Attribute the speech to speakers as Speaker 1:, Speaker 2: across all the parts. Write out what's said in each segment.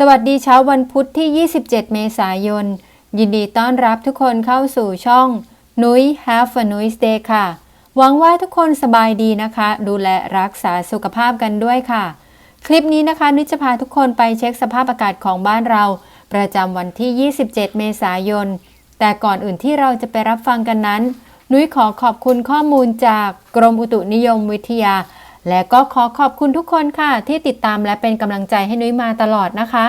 Speaker 1: สวัสดีเช้าวันพุธที่ 27 เมษายน ยินดีต้อนรับทุกคนเข้าสู่ช่องนุ้ย Have a nice day ค่ะ หวังว่าทุกคนสบายดีนะคะ ดูแลรักษาสุขภาพกันด้วยค่ะ คลิปนี้นะคะนุ้ยจะพาทุกคนไปเช็คสภาพอากาศของบ้านเรา ประจำวันที่ 27 เมษายน แต่ก่อนอื่นที่เราจะไปรับฟังกันนั้น นุ้ยขอขอบคุณข้อมูลจากกรมอุตุนิยมวิทยา และก็ขอขอบคุณทุกคนค่ะ ที่ติดตามและเป็นกำลังใจให้นุ้ยมาตลอดนะคะ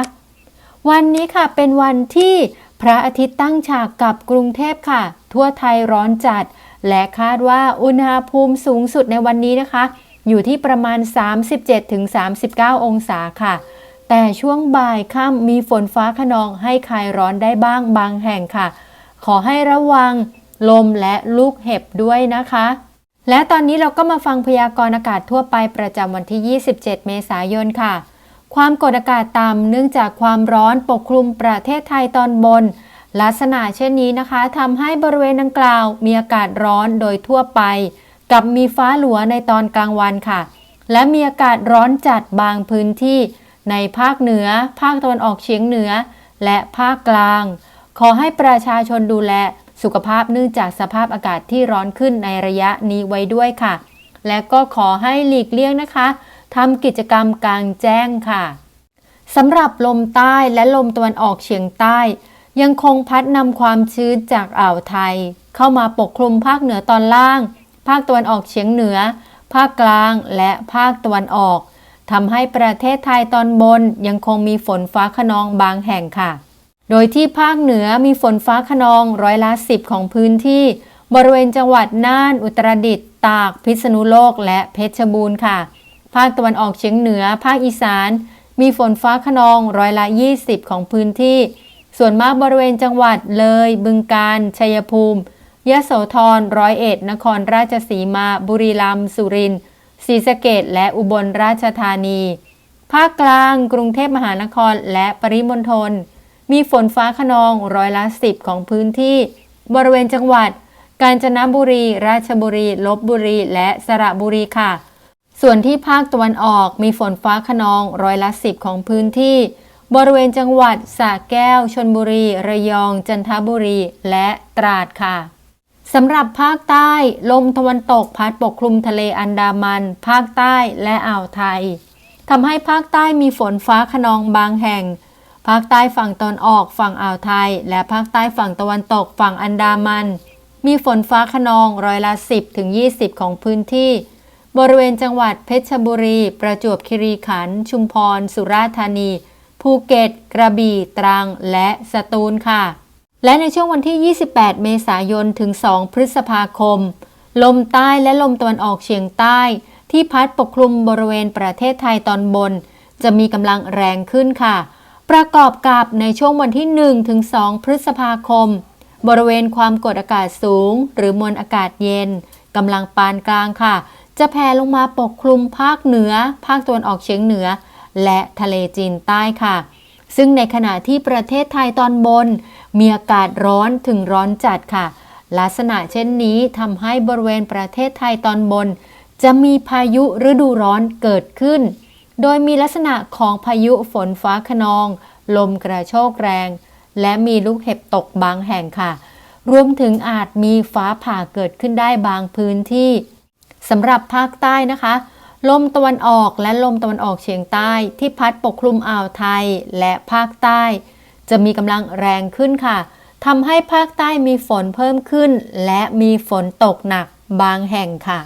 Speaker 1: วันนี้ค่ะเป็นวันที่พระอาทิตย์ตั้งฉากกับกรุงเทพค่ะ ทั่วไทยร้อนจัด และคาดว่าอุณหภูมิสูงสุดในวันนี้นะคะ อยู่ที่ประมาณ 37-39 องศาค่ะ แต่ช่วงบ่ายค่ำมีฝนฟ้าขนองให้คลายร้อนได้บ้างบางแห่งค่ะ ขอให้ระวังลมและลูกเห็บด้วยนะคะ และตอนนี้เราก็มาฟังพยากรณ์อากาศทั่วไปประจำวันที่ 27 เมษายนค่ะ ความกดอากาศต่ำเนื่องจากความร้อนปกคลุมประเทศไทยตอนบน ลักษณะเช่นนี้นะคะทำให้บริเวณดังกล่าว มีอากาศร้อนโดยทั่วไป กับมีฟ้าหลัวในตอนกลางวันค่ะ และมีอากาศร้อนจัดบางพื้นที่ ในภาคเหนือ ภาคตะวันออกเฉียงเหนือ และภาคกลาง ขอให้ประชาชนดูแล สุขภาพเนื่องจากสภาพอากาศที่ร้อนขึ้นในระยะนี้ไว้ด้วยค่ะ และก็ขอให้หลีกเลี่ยงนะคะทำกิจกรรมกลางแจ้งค่ะสำหรับลมใต้และลมตะวันออกเฉียงใต้ ยังคงพัดนำความชื้นจากอ่าวไทย เข้ามาปกคลุมภาคเหนือตอนล่าง ภาคตะวันออกเฉียงเหนือ ภาคกลางและภาคตะวันออกทำให้ประเทศไทยตอนบนยังคงมีฝนฟ้าขนองบางแห่งค่ะ โดยที่ภาคเหนือมีฝนฟ้าขนองร้อยละสิบของพื้นที่ บริเวณจังหวัดน่าน อุตรดิตถ์ตาก พิษณุโลก และเพชรบูรณ์ค่ะ ภาคตะวันออกเฉียงเหนือ ภาคอีสาน มีฝนฟ้าขนองร้อยละ 20 ของพื้นที่ ส่วนมากบริเวณจังหวัดเลย บึงกาฬ ชัยภูมิ ยะโสธร ร้อยเอ็ด นครราชสีมา บุรีรัมย์ สุรินทร์ ศรีสะเกดและอุบลราชธานี ภาคกลาง กรุงเทพมหานคร และปริมณฑล มีฝนฟ้าขนองร้อยละ 10 ของพื้นที่ บริเวณจังหวัด กาญจนบุรี ราชบุรี ลบบุรี และสระบุรีค่ะ ส่วนที่ภาคตะวันออกมีฝนฟ้าขนองร้อยละสิบของพื้นที่ บริเวณจังหวัดสระแก้ว ชนบุรี ระยอง จันทบุรี และตราดค่ะสำหรับภาคใต้ ลมตะวันตกพัดปกคลุมทะเลอันดามัน ภาคใต้และอ่าวไทยทำให้ภาคใต้มีฝนฟ้าขนองบางแห่ง ภาคใต้ฝั่งตอนออกฝั่งอ่าวไทย และภาคใต้ฝั่งตะวันตกฝั่งอันดามัน มีฝนฟ้าขนองร้อยละ 10ถึง20 ของพื้นที่ บริเวณจังหวัดเพชรบุรี ประจวบคีรีขันธ์ชุมพร สุราษฎร์ธานี ภูเก็ต กระบี่ ตรัง และสตูลค่ะ และในช่วงวันที่ 28 เมษายนถึง 2 พฤษภาคม ลมใต้และลมตะวันออกเฉียงใต้ ที่พัดปกคลุมบริเวณประเทศไทยตอนบน จะมีกำลังแรงขึ้นค่ะ ประกอบกับในช่วงวันที่1ถึง2พฤษภาคม บริเวณความกดอากาศสูง หรือมวลอากาศเย็นกำลังปานกลางค่ะ จะแผ่ลงมาปกคลุมภาคเหนือ ภาคตะวันออกเฉียงเหนือ และทะเลจีนใต้ค่ะ ซึ่งในขณะที่ประเทศไทยตอนบน มีอากาศร้อนถึงร้อนจัดค่ะ ลักษณะเช่นนี้ทำให้บริเวณประเทศไทยตอนบน จะมีพายุฤดูร้อนเกิดขึ้น โดยมีลักษณะของพายุฝนฟ้าขนอง ลมกระโชกแรง และมีลูกเห็บตกบางแห่งค่ะ รวมถึงอาจมีฟ้าผ่าเกิดขึ้นได้บางพื้นที่สำหรับภาคใต้นะคะ ลมตะวันออกและลมตะวันออกเฉียงใต้ที่พัดปกคลุมอ่าวไทยและภาคใต้ จะมีกำลังแรงขึ้นค่ะทำให้ภาคใต้มีฝนเพิ่มขึ้น และมีฝนตกหนักบางแห่งค่ะ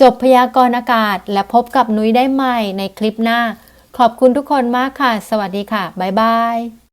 Speaker 1: จบพยากรณ์อากาศและพบกับนุ้ยได้ใหม่ในคลิปหน้า ขอบคุณทุกคนมากค่ะ สวัสดีค่ะ บ๊ายบาย